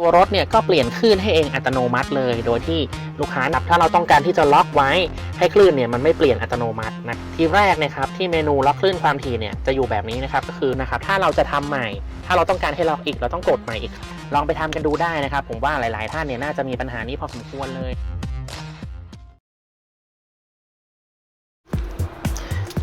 ตัวรถเนี่ยก็เปลี่ยนคลื่นให้เองอัตโนมัติเลย โดยที่ลูกค้านับถ้าเราต้องการที่จะล็อกไว้ให้คลื่นเนี่ยมันไม่เปลี่ยนอัตโนมัตินะทีแรกนะครับที่เมนูล็อกคลื่นความถี่เนี่ยจะอยู่แบบนี้นะครับก็คือนะครับถ้าเราจะทำใหม่ ถ้าเราต้องการให้ล็อกอีกเราต้องกดใหม่อีก ลองไปทำกันดูได้นะครับ ผมว่าหลาย ๆ ท่านเนี่ยน่าจะมีปัญหานี้พอสมควรเลย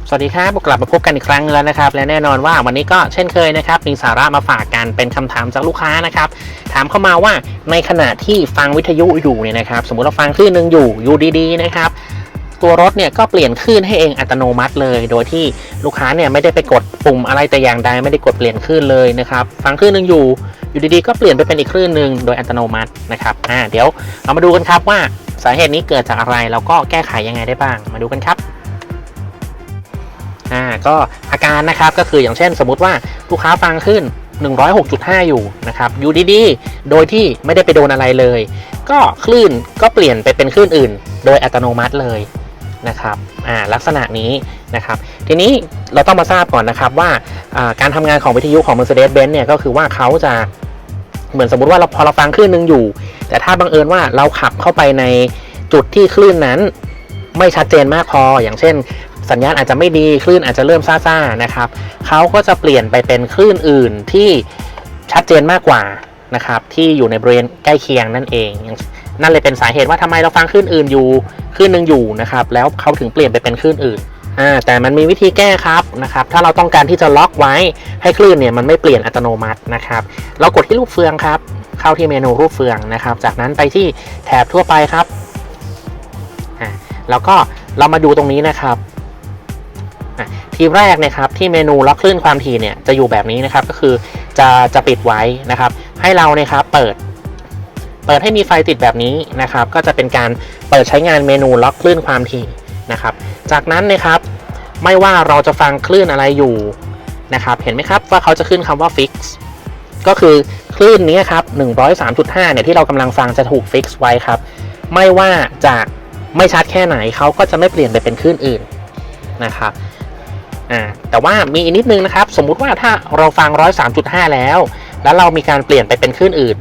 สวัสดีครับกลับมาพบกันอีกครั้งแล้วนะครับ และแน่นอนว่าวันนี้ก็เช่นเคยนะครับ มีสาระมาฝากกันเป็นคำถามจากลูกค้านะครับ ถามเข้ามาว่าในขณะที่ฟังวิทยุอยู่เนี่ยนะครับ สมมุติเราฟังคลื่นหนึ่งอยู่อยู่ดีๆนะครับ ตัวรถเนี่ยก็เปลี่ยนคลื่นให้เองอัตโนมัติเลย โดยที่ลูกค้าเนี่ยไม่ได้ไปกดปุ่มอะไรแต่อย่างใดไม่ได้กดเปลี่ยนคลื่นเลยนะครับ ฟังคลื่นหนึ่งอยู่อยู่ดีๆก็เปลี่ยนไปเป็นอีกคลื่นหนึ่งโดยอัตโนมัตินะครับอ่าเดี๋ยวเรามาดูกันครับว่าสาเหตุนี้เกิดจากอะไรแล้วก็แก้ไขยังไงได้บ้าง มาดูกันครับ อ่าก็อาการนะครับก็คืออย่างเช่นสมมติว่าลูกค้าฟังขึ้น 106.5 อยู่นะครับอยู่ดีๆ โดยที่ไม่ได้ไปโดนอะไรเลย ก็คลื่นก็เปลี่ยนไปเป็นคลื่นอื่น โดยอัตโนมัติเลยนะครับอ่าลักษณะนี้นะครับ ทีนี้เราต้องมาทราบก่อนนะครับว่าการทำงานของวิทยุของ Mercedes-Benz เนี่ยก็คือว่าเขาจะเหมือนสมมติว่าเราพอเราฟังคลื่นหนึ่งอยู่ แต่ถ้าบังเอิญว่าเราขับเข้าไปในจุดที่คลื่นนั้นไม่ชัดเจนมากพอ อย่างเช่น สัญญาณอาจจะไม่ดีคลื่นอาจจะเริ่มซ่าๆนะครับเขาก็จะเปลี่ยนไปเป็นคลื่นอื่นที่ชัดเจนมากกว่านะครับที่อยู่ในบริเวณใกล้เคียงนั่นเอง นั่นเลยเป็นสาเหตุว่าทำไมเราฟังคลื่นอื่นอยู่คลื่นหนึ่งอยู่นะครับแล้วเขาถึงเปลี่ยนไปเป็นคลื่นอื่นอ่าแต่มันมีวิธีแก้ครับนะครับถ้าเราต้องการที่จะล็อกไว้ให้คลื่นเนี่ยมันไม่เปลี่ยนอัตโนมัตินะครับเรากดที่รูปเฟืองครับเข้าที่เมนูรูปเฟืองนะครับ จากนั้นไปที่แถบทั่วไปครับอ่าแล้วก็เรามาดูตรงนี้นะครับ ทีแรกนะครับที่เมนูล็อกคลื่นความถี่เนี่ยจะอยู่แบบนี้นะครับก็คือจะจะปิดไว้นะครับ ให้เราเนี่ยครับเปิด เปิดให้มีไฟติดแบบนี้นะครับ ก็จะเป็นการเปิดใช้งานเมนูล็อกคลื่นความถี่นะครับ จากนั้นนะครับไม่ว่าเราจะฟังคลื่นอะไรอยู่นะครับ เห็นไหมครับว่าเขาจะขึ้นคำว่า fix ก็คือคลื่นนี้ครับ103.5เนี่ยที่เรากำลังฟังจะถูก fix ไว้ครับ ไม่ว่าจะไม่ชัดแค่ไหนเขาก็จะไม่เปลี่ยนไปเป็นคลื่นอื่นนะครับ อ่าแต่ว่ามีอีกนิดนึงนะครับ สมมุติว่าถ้าเราฟัง 103.5 แล้ว แล้วเรามีการเปลี่ยนไปเป็นคลื่นอื่น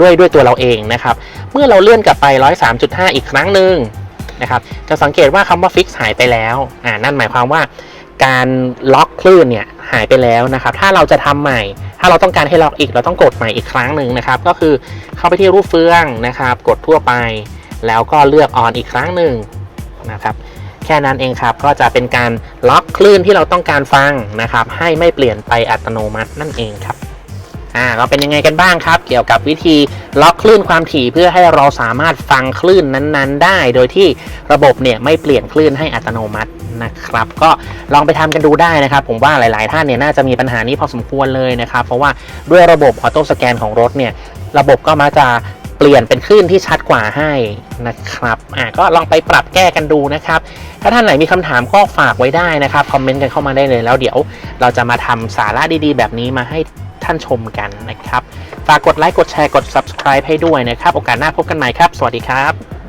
ด้วยด้วยตัวเราเองนะครับ เมื่อเราเลื่อนกลับไป 103.5 อีกครั้งหนึ่งนะครับ จะสังเกตว่าคำว่า fix หายไปแล้วอ่านั่นหมายความว่าการล็อกคลื่นเนี่ยหายไปแล้วนะครับ ถ้าเราจะทำใหม่ ถ้าเราต้องการให้ล็อกอีก เราต้องกดใหม่อีกครั้งหนึ่งนะครับ ก็คือเข้าไปที่รูปเฟืองนะครับ กดทั่วไป แล้วก็เลือก on อีกครั้งหนึ่งนะครับ แค่นั้นเองครับ ก็จะเป็นการล็อกคลื่นที่เราต้องการฟังนะครับ ให้ไม่เปลี่ยนไปอัตโนมัตินั่นเองครับอ่าก็เป็นยังไงกันบ้างครับ เกี่ยวกับวิธีล็อกคลื่นความถี่เพื่อให้เราสามารถฟังคลื่นนั้นๆ ได้ โดยที่ระบบเนี่ยไม่เปลี่ยนคลื่นให้อัตโนมัตินะครับ ก็ลองไปทำกันดูได้นะครับ ผมว่าหลาย ๆ ท่านเนี่ยน่าจะมีปัญหานี้พอสมควรเลยนะครับ เพราะว่าด้วยระบบออโต้สแกนของรถเนี่ยระบบก็มักจะเปลี่ยนเป็นคลื่นที่ชัดกว่าให้นะครับอ่าก็ลองไปปรับแก้กันดูนะครับ ถ้าท่านไหนมีคำถามก็ฝากไว้ได้นะครับคอมเมนต์กันเข้ามาได้เลยแล้วเดี๋ยวเราจะมาทำสาระดีๆ แบบนี้มาให้ท่านชมกันนะครับ ฝากกดไลค์กดแชร์กด subscribe ให้ด้วยนะครับ โอกาสหน้าพบกันใหม่ครับ สวัสดีครับ